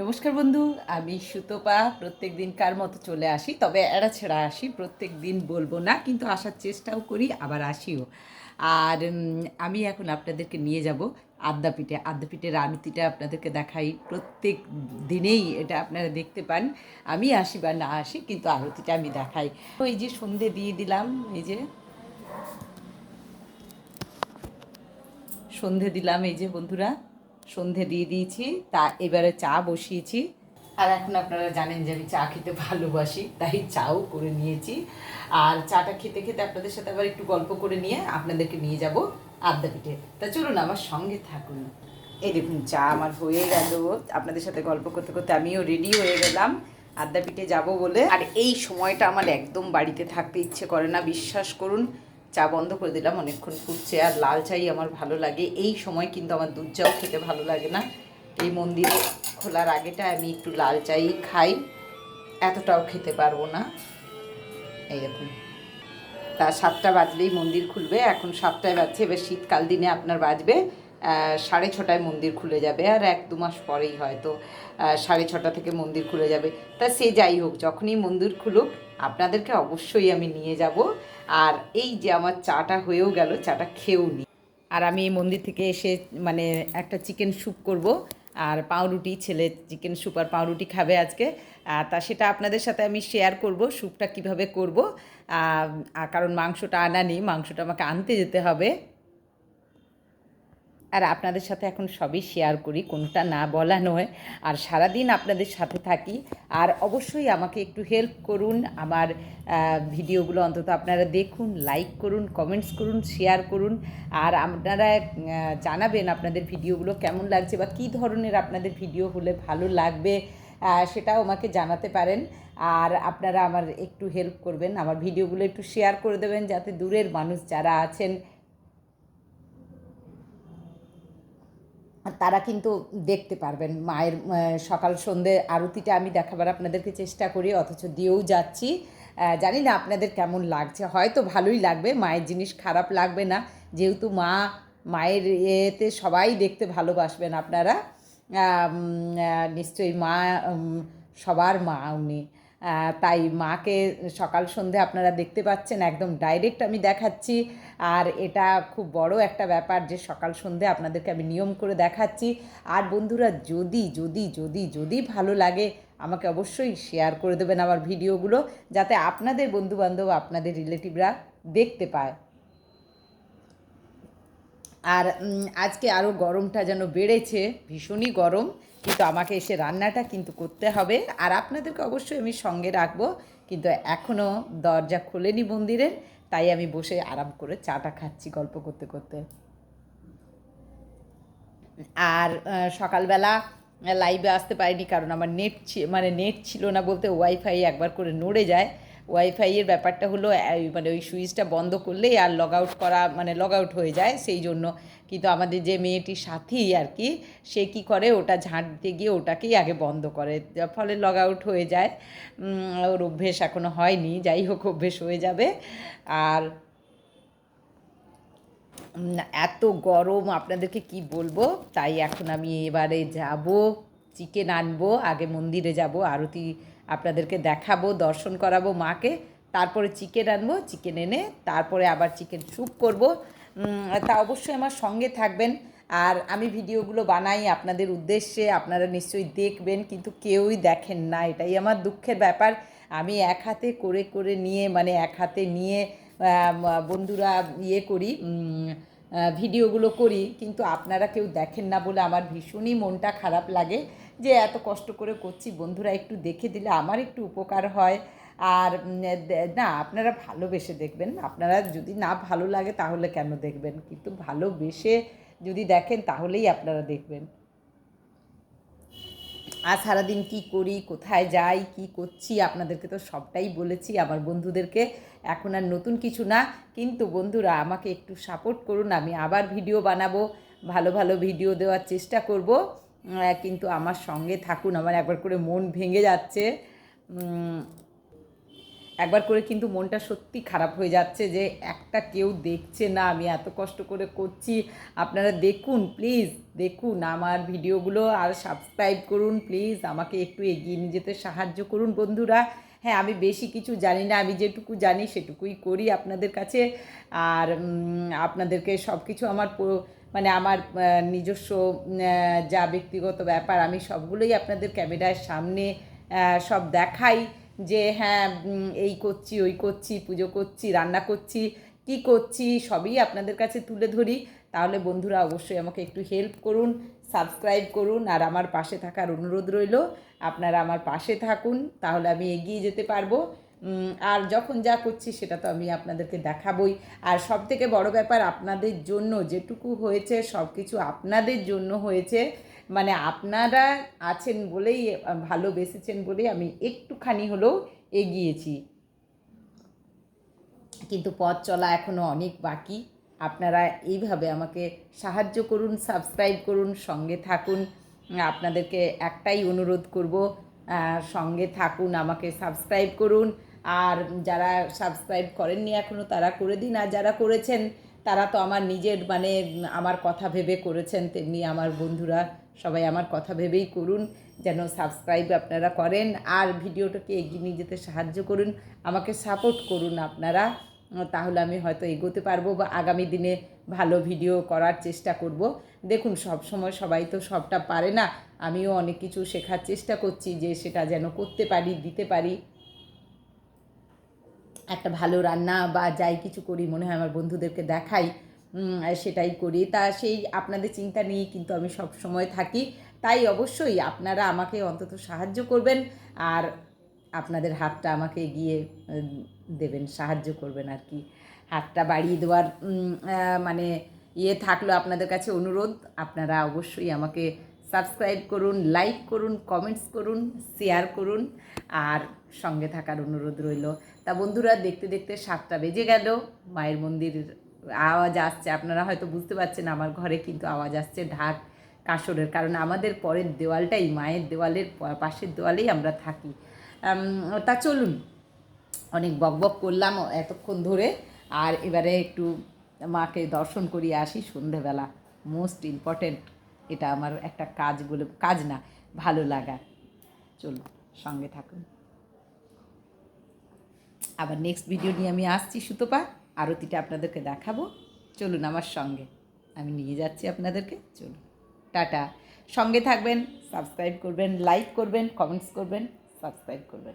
নমস্কার বন্ধু, আমি সুতপা। প্রত্যেক দিন কার মতো চলে আসি? তবে এড়া ছেড়া আসি, প্রত্যেক দিন বলব না, কিন্তু আসার চেষ্টাও করি, আবার আসিও। আর আমি এখন আপনাদেরকে নিয়ে যাব আদ্যাপীঠে। আদ্যাপীঠের আরতিটা আপনাদেরকে দেখাই। প্রত্যেক দিনেই এটা আপনারা দেখতে পান। আমি আসি বা না আসি, কিন্তু আরতিটা আমি দেখাই। তো এই যে সন্ধে দিয়ে দিলাম, এই যে। সন্ধে দিলাম, এই যে বন্ধুরা। সন্ধে দিয়ে দিয়েছি, তা এবারে চা বসিয়েছি। আর এখন আপনারা জানেন যে আমি চা খেতে ভালোবাসি, তাই চাও করে নিয়েছি। আর চাটা খেতে খেতে আপনাদের সাথে আবার একটু গল্প করে নিয়ে আপনাদেরকে নিয়ে যাব আদ্যাপীঠে তা চলুন আমার সঙ্গে থাকুন। এই দেখুন, চা আমার হয়ে গেল। আপনাদের সাথে গল্প করতে করতে আমিও রেডি হয়ে গেলাম। আদ্যাপীঠে যাব বলে। আর এই সময়টা আমার একদম বাড়িতে থাকতে ইচ্ছে করে না, বিশ্বাস করুন। চা বন্ধ করে দিলাম, অনেকক্ষণ ফুটছে আর লাল চাই আমার ভালো লাগে। এই সময় কিন্তু আমার দুধ চাও খেতে ভালো লাগে না। এই মন্দিরে খোলার আগেটা আমি একটু লাল চাই খাই, এতটাও খেতে পারব না। এই দেখুন, তা সাতটা বাজলেই মন্দির খুলবে। এখন সাতটায় বাজছে, এবার শীতকাল দিনে আপনার বাজবে সাড়ে ছটায় মন্দির খুলে যাবে। আর এক দু মাস পরেই হয়তো সাড়ে ছটা থেকে মন্দির খুলে যাবে। তা সে যাই হোক, যখনই মন্দির খুলুক, আপনাদেরকে অবশ্যই আমি নিয়ে যাব। আর এই যে আমার চাটা হয়েও গেল, চাটা খেয়েও নি। আর আমি এই মন্দির থেকে এসে মানে একটা চিকেন স্যুপ করব, আর পাউরুটি, ছেলে চিকেন স্যুপ আর পাউরুটি খাবে আজকে। তা সেটা আপনাদের সাথে আমি শেয়ার করব স্যুপটা কীভাবে করব। কারণ মাংসটা আনা নেই, মাংসটা আমাকে আনতে যেতে হবে। আর আপনাদের সাথে এখন সবই শেয়ার করি, কোনটা না বলা নয়। আর সারাদিন আপনাদের সাথে থাকি। আর অবশ্যই আমাকে একটু হেল্প করুন। আমার ভিডিওগুলো অন্তত আপনারা দেখুন লাইক করুন কমেন্টস করুন শেয়ার করুন। আর আপনারা জানাবেন আপনাদের ভিডিওগুলো কেমন লাগছে বা কী ধরনের আপনাদের ভিডিও হলে ভালো লাগবে সেটাও আমাকে জানাতে পারেন। আর আপনারা আমার একটু হেল্প করবেন। আমার ভিডিওগুলো একটু শেয়ার করে দেবেন, যাতে দূরের মানুষ যারা আছেন তারা কিন্তু দেখতে পারবেন। মায়ের সকাল সন্ধে আরতিটা আমি দেখাবার আপনাদেরকে চেষ্টা করি, অথচ দিয়েও যাচ্ছি। জানি না আপনাদের কেমন লাগছে। হয়তো ভালোই লাগবে, মায়ের জিনিস খারাপ লাগবে না। যেহেতু মা, মায়ের এতে সবাই দেখতে ভালোবাসবেন আপনারা। নিশ্চয়ই মা সবার মা উনি। তাই মাকে সকাল সন্ধে আপনারা দেখতে পাচ্ছেন, একদম ডাইরেক্ট আমি দেখাচ্ছি। আর এটা খুব বড় একটা ব্যাপার যে সকাল সন্ধে আপনাদেরকে আমি নিয়ম করে দেখাচ্ছি। আর বন্ধুরা, যদি যদি যদি যদি ভালো লাগে, আমাকে অবশ্যই শেয়ার করে দেবেন আমার ভিডিওগুলো যাতে আপনাদের বন্ধুবান্ধব, আপনাদের রিলেটিভরা দেখতে পায়। আর আজকে আরও গরমটা যেন বেড়েছে, ভীষণই গরম, কিন্তু আমাকে এসে রান্নাটা কিন্তু করতে হবে। আর আপনাদেরকে অবশ্যই আমি সঙ্গে রাখব, কিন্তু এখনও দরজা খোলেনি মন্দিরের, তাই আমি বসে আরাম করে চাটা খাচ্ছি গল্প করতে করতে। আর সকালবেলা লাইভে আসতে পারিনি কারণ আমার নেট মানে নেট ছিল না বলতে ওয়াইফাই একবার করে নড়ে যায়। ওয়াইফাইয়ের ব্যাপারটা হলো মানে ওই সুইচটা বন্ধ করলেই আর লগ আউট করা মানে লগ আউট হয়ে যায়, সেই জন্য। কিন্তু আমাদের যে মেয়েটির সাথী আর কি, সে কি করে, ওটা ঝাঁট দিতে গিয়ে ওটাকেই আগে বন্ধ করে। যার ফলে লগ আউট হয়ে যায়। ওর অভ্যেস এখনও হয়নি, যাই হোক, অভ্যেস হয়ে যাবে। আর এত গরম, আপনাদেরকে কি বলব? তাই এখন আমি এবারে যাব। চিকেন আনব, আগে মন্দিরে যাব, আরতি আপনাদেরকে দেখাবো, দর্শন করাবো মাকে, তারপরে চিকেন আনব, চিকেন এনে তারপরে আবার চিকেন স্যুপ করব। তা অবশ্যই আমার সঙ্গে থাকবেন। আর আমি ভিডিওগুলো বানাই আপনাদের উদ্দেশ্যে, আপনারা নিশ্চয়ই দেখবেন, কিন্তু কেউই দেখেন না, এটাই আমার দুঃখের ব্যাপার। আমি এক হাতে করে করে নিয়ে মানে এক হাতে নিয়ে বন্ধুরা ইয়ে করি ভিডিওগুলো করি, কিন্তু আপনারা কেউ দেখেন না বলে আমার ভীষণই মনটা খারাপ লাগে যে এত কষ্ট করে করছি। বন্ধুরা একটু দেখে দিলে আমার একটু উপকার হয়। আর না, আপনারা ভালোবেসে দেখবেন। আপনারা যদি না ভালো লাগে তাহলে কেন দেখবেন? কিন্তু ভালোবেসে যদি দেখেন তাহলেই আপনারা দেখবেন। আর সারাদিন কি করি, কোথায় যাই, কি করছি, আপনাদেরকে তো সবটাই বলেছি। আমার বন্ধুদেরকে এখন আর নতুন কিছু না। কিন্তু বন্ধুরা, আমাকে একটু সাপোর্ট করুন, আমি আবার ভিডিও বানাবো, ভালো ভালো ভিডিও দেওয়ার চেষ্টা করব। কিন্তু আমার সঙ্গে থাকুন, আমার একবার করে মন ভেঙে যাচ্ছে। একবার করে কিন্তু মনটা সত্যি খারাপ হয়ে যাচ্ছে যে একটা কেউ দেখছে না, আমি এত কষ্ট করে করছি। আপনারা দেখুন প্লিজ দেখুন আমার ভিডিওগুলো আর সাবস্ক্রাইব করুন প্লিজ আমাকে একটু এগিয়ে নিয়ে যেতে সাহায্য করুন বন্ধুরা। হ্যাঁ আমি বেশি কিছু জানি না, আমি যেটুকু জানি সেটুকুই করি আপনাদের কাছে। আর আপনাদেরকে সব কিছু আমার মানে আমার নিজস্ব যা ব্যক্তিগত ব্যাপার, আমি সবগুলোই আপনাদের ক্যামেরার সামনে সব দেখাই যে হ্যাঁ এই করছি, ওই করছি, পুজো করছি, রান্না করছি, কি করছি, সবই আপনাদের কাছে তুলে ধরি। তাহলে বন্ধুরা অবশ্যই আমাকে একটু হেল্প করুন সাবস্ক্রাইব করুন, আর আমার পাশে থাকার অনুরোধ রইল। আপনারা আমার পাশে থাকুন, তাহলে আমি এগিয়ে যেতে পারব। আর যখন যা করছি সেটা তো আমি আপনাদেরকে দেখাবই। আর সব থেকে বড় ব্যাপার, আপনাদের জন্য যেটুকু হয়েছে সব কিছু আপনাদের জন্য হয়েছে। মানে আপনারা আছেন বলেই, ভালোবেসেছেন বলেই আমি একটুখানি হলেও এগিয়েছি। কিন্তু পথ চলা এখনও অনেক বাকি। আপনারা এইভাবে আমাকে সাহায্য করুন সাবস্ক্রাইব করুন, সঙ্গে থাকুন। আপনাদেরকে একটাই অনুরোধ করব সঙ্গে থাকুন, আমাকে সাবস্ক্রাইব করুন। আর যারা সাবস্ক্রাইব করেননি এখনও তারা করে দিন। আর যারা করেছেন, তারা তো আমার নিজের মানে আমার কথা ভেবে করেছেন, তেমনি আমার বন্ধুরা সবাই আমার কথা ভেবেই করুন, যেন সাবস্ক্রাইব আপনারা করেন। আর ভিডিওটাকে এগিয়ে নিয়ে যেতে সাহায্য করুন, আমাকে সাপোর্ট করুন আপনারা। তাহলে আমি হয়তো এগোতে পারব বা আগামী দিনে ভালো ভিডিও করার চেষ্টা করব। দেখুন সব সময় সবাই তো সবটা পারে না। আমিও অনেক কিছু শেখার চেষ্টা করছি যে সেটা যেন করতে পারি দিতে পারি। একটা ভালো রান্না বা যাই কিছু করি মনে হয় আমার বন্ধুদেরকে দেখাই সেটাই করি। তা সেই আপনাদের চিন্তা নিয়ে কিন্তু আমি সব সময় থাকি। তাই অবশ্যই আপনারা আমাকে অন্তত সাহায্য করবেন আর আপনাদের হাতটা আমাকে উম, দেবেন, সাহায্য করবেন আর কি। হাতটা বাড়িয়ে দেওয়ার মানে ইয়ে থাকল আপনাদের কাছে অনুরোধ। আপনারা অবশ্যই আমাকে সাবস্ক্রাইব করুন লাইক করুন কমেন্টস করুন শেয়ার করুন। আর সঙ্গে থাকার অনুরোধ রইল। তা বন্ধুরা, দেখতে দেখতে সাতটা বেজে গেল। মায়ের মন্দিরের আওয়াজ আসছে। আপনারা হয়তো বুঝতে পারছেন, আমার ঘরে কিন্তু আওয়াজ আসছে ঢাক কাসরের। কারণ আমাদের পরের দেওয়ালটাই মায়ের দেওয়ালের পাশের দেওয়ালেই আমরা থাকি। তা চলুন। অনেক বকবক করলাম এতক্ষণ ধরে। আর এবারে একটু মাকে দর্শন করিয়ে আসি সন্ধেবেলা। মোস্ট ইম্পর্ট্যান্ট এটা আমার একটা কাজ বলে, কাজ না, ভালো লাগা। চলুন, সঙ্গে থাকুন। আবার নেক্সট ভিডিও নিয়ে আমি আসছি সুতপা, আরতিটা আপনাদেরকে দেখাবো। চলুন আমার সঙ্গে। আমি নিয়ে যাচ্ছি আপনাদেরকে, চলুন। টাটা। সঙ্গে থাকবেন সাবস্ক্রাইব করবেন লাইক করবেন কমেন্টস করবেন সাবস্ক্রাইব করবেন।